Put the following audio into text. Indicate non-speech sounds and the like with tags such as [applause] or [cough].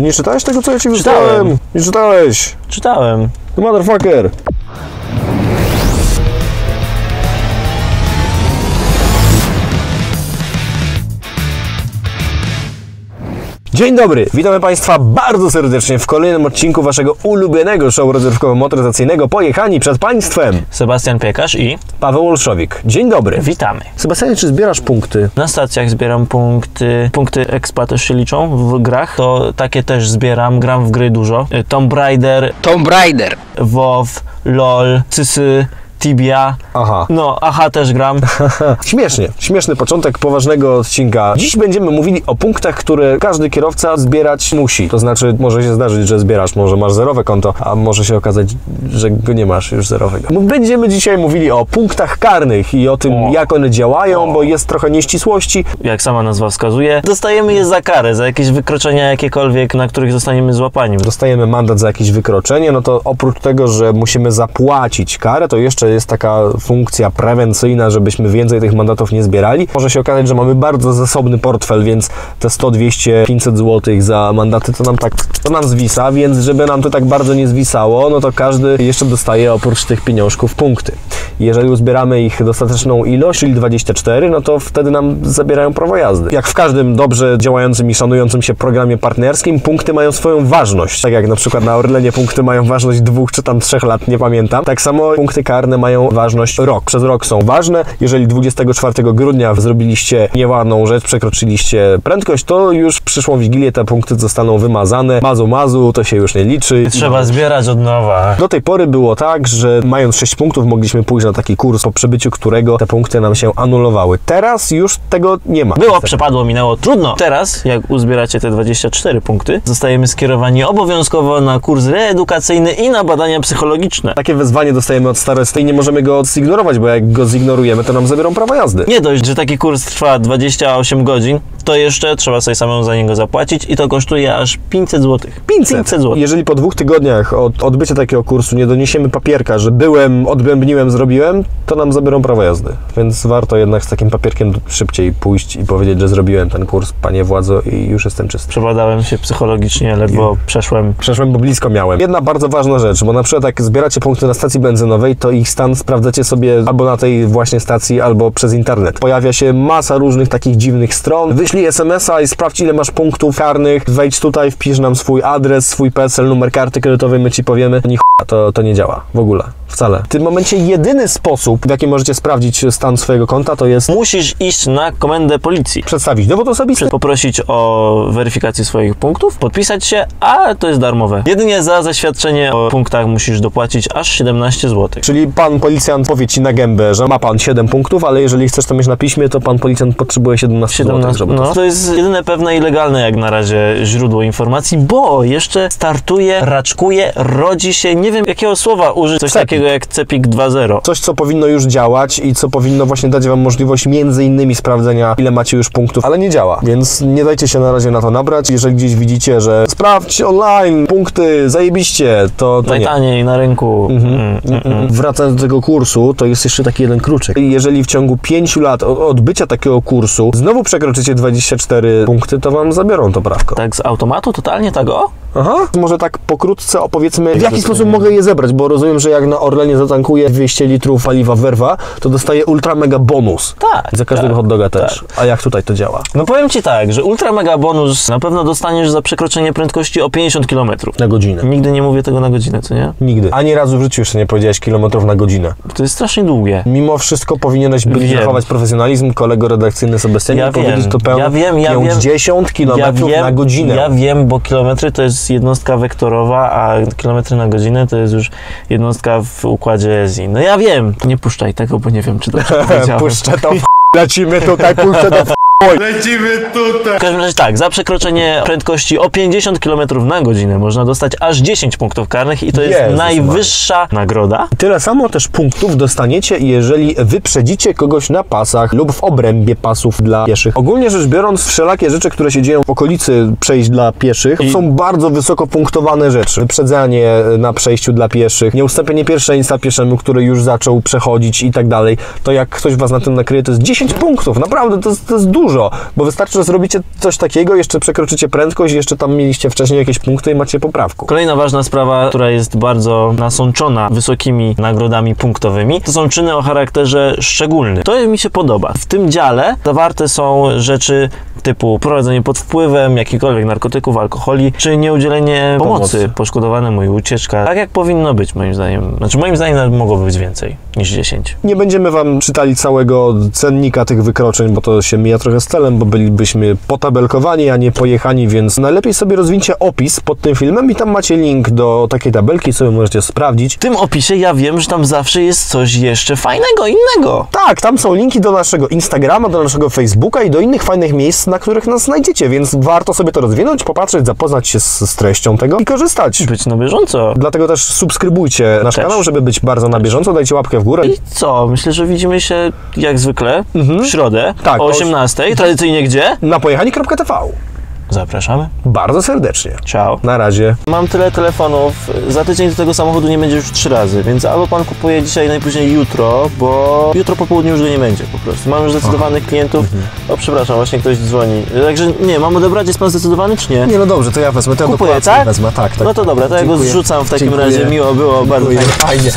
Nie czytałeś tego, co ja ci Czytałem. wysłałem? Nie czytałeś. Czytałem. The motherfucker. Dzień dobry, witamy Państwa bardzo serdecznie w kolejnym odcinku Waszego ulubionego show rozrywkowo-motoryzacyjnego Pojechani przed Państwem. Sebastian Piekarz i Paweł Olszowik. Dzień dobry. witamy. Sebastianie, czy zbierasz punkty? Na stacjach zbieram punkty. Punkty expa też się liczą w grach. To takie też zbieram. Gram w gry dużo. Y, Tomb Raider, Tomb Raider. WoW, LOL, Cysy, Tibia. Aha. No, aha, też gram. [laughs] Śmiesznie, śmieszny początek poważnego odcinka. Dziś będziemy mówili o punktach, które każdy kierowca zbierać musi. To znaczy, może się zdarzyć, że zbierasz, może masz zerowe konto, a może się okazać, że go nie masz już zerowego. Będziemy dzisiaj mówili o punktach karnych i o tym, O. jak one działają, bo jest trochę nieścisłości. Jak sama nazwa wskazuje. Dostajemy je za karę, za jakieś wykroczenia jakiekolwiek, na których zostaniemy złapani. Dostajemy mandat za jakieś wykroczenie, no to oprócz tego, że musimy zapłacić karę, to jeszcze jest taka funkcja prewencyjna, żebyśmy więcej tych mandatów nie zbierali. Może się okazać, że mamy bardzo zasobny portfel, więc te 100, 200, 500 zł za mandaty to nam tak, to nam zwisa, więc żeby nam to tak bardzo nie zwisało, no to każdy jeszcze dostaje oprócz tych pieniążków punkty. Jeżeli uzbieramy ich dostateczną ilość, czyli 24, no to wtedy nam zabierają prawo jazdy. Jak w każdym dobrze działającym i szanującym się programie partnerskim, punkty mają swoją ważność. Tak jak na przykład na Orlenie punkty mają ważność dwóch czy tam trzech lat, nie pamiętam. Tak samo punkty karne mają ważność rok. Przez rok są ważne. Jeżeli 24 grudnia zrobiliście nieładną rzecz, przekroczyliście prędkość, to już w przyszłą Wigilię te punkty zostaną wymazane. Mazu, mazu, to się już nie liczy. Trzeba zbierać od nowa. Do tej pory było tak, że mając 6 punktów mogliśmy pójść na taki kurs, po przebyciu którego te punkty nam się anulowały. Teraz już tego nie ma. Było, przepadło, minęło, trudno. Teraz, jak uzbieracie te 24 punkty, zostajemy skierowani obowiązkowo na kurs reedukacyjny i na badania psychologiczne. Takie wezwanie dostajemy od starosty i nie możemy go zignorować, bo jak go zignorujemy, to nam zabiorą prawo jazdy. Nie dość, że taki kurs trwa 28 godzin, to jeszcze trzeba sobie samemu za niego zapłacić i to kosztuje aż 500 zł. 500 zł. Jeżeli po dwóch tygodniach od odbycia takiego kursu nie doniesiemy papierka, że byłem, odbębniłem, zrobiłem, to nam zabiorą prawo jazdy. Więc warto jednak z takim papierkiem szybciej pójść i powiedzieć, że zrobiłem ten kurs, panie władzo, i już jestem czysty. Przebadałem się psychologicznie, ledwo przeszłem. Przeszłem, bo blisko miałem. Jedna bardzo ważna rzecz, bo na przykład jak zbieracie punkty na stacji benzynowej, to ich stan sprawdzacie sobie albo na tej właśnie stacji, albo przez internet. Pojawia się masa różnych takich dziwnych stron. Wyślij SMS-a i sprawdź ile masz punktów karnych, wejdź tutaj, wpisz nam swój adres, swój PESEL, numer karty kredytowej, my ci powiemy. Ch**a, to, to nie działa w ogóle, wcale. W tym momencie jedyny sposób, w jaki możecie sprawdzić stan swojego konta, to jest Musisz iść na komendę policji. przedstawić dowód osobisty, Poprosić o weryfikację swoich punktów, podpisać się, a to jest darmowe. Jedynie za zaświadczenie o punktach musisz dopłacić aż 17 zł. Czyli pan policjant powie ci na gębę, że ma pan 7 punktów, ale jeżeli chcesz to mieć na piśmie, to pan policjant potrzebuje 17, 17, zł, żeby to no, to jest jedyne pewne i legalne jak na razie źródło informacji, bo jeszcze startuje, raczkuje, rodzi się, nie wiem jakiego słowa użyć, coś Cepik. takiego jak Cepik 2.0. Coś, co powinno już działać i co powinno właśnie dać Wam możliwość między innymi sprawdzenia, ile macie już punktów, ale nie działa. Więc nie dajcie się na razie na to nabrać. Jeżeli gdzieś widzicie, że sprawdź online, punkty, zajebiście, to, to nie. Najtaniej na rynku. Mhm. Mm, mm, mm. Wracając do tego kursu, to jest jeszcze taki jeden kruczek. Jeżeli w ciągu 5 lat odbycia takiego kursu znowu przekroczycie 24 punkty, to Wam zabiorą to prawko. Tak z automatu totalnie tak o? Aha. Może tak pokrótce opowiedzmy, w jaki sposób mogę je zebrać, bo rozumiem, że jak na Orlenie zatankuję 200 litrów paliwa Werwa, to dostaję ultra mega bonus. Tak. Za każdego tak, hot doga też. A jak tutaj to działa? No powiem Ci tak, że ultra mega bonus na pewno dostaniesz za przekroczenie prędkości o 50 km. Na godzinę. Nigdy nie mówię tego na godzinę, co nie? Nigdy. Ani razu w życiu jeszcze nie powiedziałeś kilometrów na godzinę. To jest strasznie długie. Mimo wszystko powinieneś być Wiem. zachować profesjonalizm, kolego redakcyjny Sebastianie, Ja i powiedzieć wiem, to pełno ja wiem, ja wiem. 50 kilometrów na godzinę. Ja wiem, bo kilometry to jest jednostka wektorowa, a kilometry na godzinę to jest już jednostka w układzie ESI. No ja wiem. Nie puszczaj tego, bo nie wiem, czy dobrze [laughs] powiedziałem. Puszczę to Lecimy tutaj, puszczę to w W każdym razie tak, za przekroczenie prędkości o 50 km na godzinę można dostać aż 10 punktów karnych i to jest Jezus najwyższa nagroda. Tyle samo też punktów dostaniecie, jeżeli wyprzedzicie kogoś na pasach lub w obrębie pasów dla pieszych. Ogólnie rzecz biorąc, wszelakie rzeczy, które się dzieją w okolicy przejść dla pieszych, I- są bardzo wysoko punktowane rzeczy. Wyprzedzanie na przejściu dla pieszych, nieustąpienie pierwszeństwa pieszemu, który już zaczął przechodzić i tak dalej. To jak ktoś was na tym nakryje, to jest 10 punktów. Naprawdę, to jest, to jest dużo. Dużo, bo wystarczy, że zrobicie coś takiego, jeszcze przekroczycie prędkość, jeszcze tam mieliście wcześniej jakieś punkty i macie poprawkę. Kolejna ważna sprawa, która jest bardzo nasączona wysokimi nagrodami punktowymi, to są czyny o charakterze szczególnym. To mi się podoba. W tym dziale zawarte są rzeczy typu prowadzenie pod wpływem jakichkolwiek narkotyków, alkoholi, czy nieudzielenie pomocy, Pomocy. poszkodowanemu i ucieczka. Tak jak powinno być, moim zdaniem. Znaczy, moim zdaniem mogłoby być więcej niż 10. Nie będziemy Wam czytali całego cennika tych wykroczeń, bo to się mija trochę z celem, bo bylibyśmy potabelkowani, a nie pojechani, więc najlepiej sobie rozwincie opis pod tym filmem i tam macie link do takiej tabelki, sobie możecie sprawdzić. W tym opisie ja wiem, że tam zawsze jest coś jeszcze fajnego, innego. Tak, tam są linki do naszego Instagrama, do naszego Facebooka i do innych fajnych miejsc, na których nas znajdziecie, więc warto sobie to rozwinąć, popatrzeć, zapoznać się z, z treścią tego i korzystać. Być na bieżąco. Dlatego też subskrybujcie nasz też. kanał, żeby być bardzo na bieżąco, dajcie łapkę w górę. I co? Myślę, że widzimy się jak zwykle mhm. w środę tak, o 18 tradycyjnie gdzie? Na pojechani.tv. Zapraszamy. Bardzo serdecznie. Ciao. Na razie. Mam tyle telefonów, za tydzień do tego samochodu nie będzie już trzy razy, więc albo pan kupuje dzisiaj, najpóźniej jutro, bo jutro po południu już go nie będzie po prostu. Mam już zdecydowanych Aha. klientów. Mhm. O, przepraszam, właśnie ktoś dzwoni. Także nie, mam odebrać, jest pan zdecydowany czy nie? Nie, no dobrze, to ja wezmę, to ja Kupuję, tak? wezmę, tak, tak. No to dobra, to Dziękuję. ja go zrzucam w takim Dziękuję. razie. Miło było, Dziękuję. bardzo fajnie.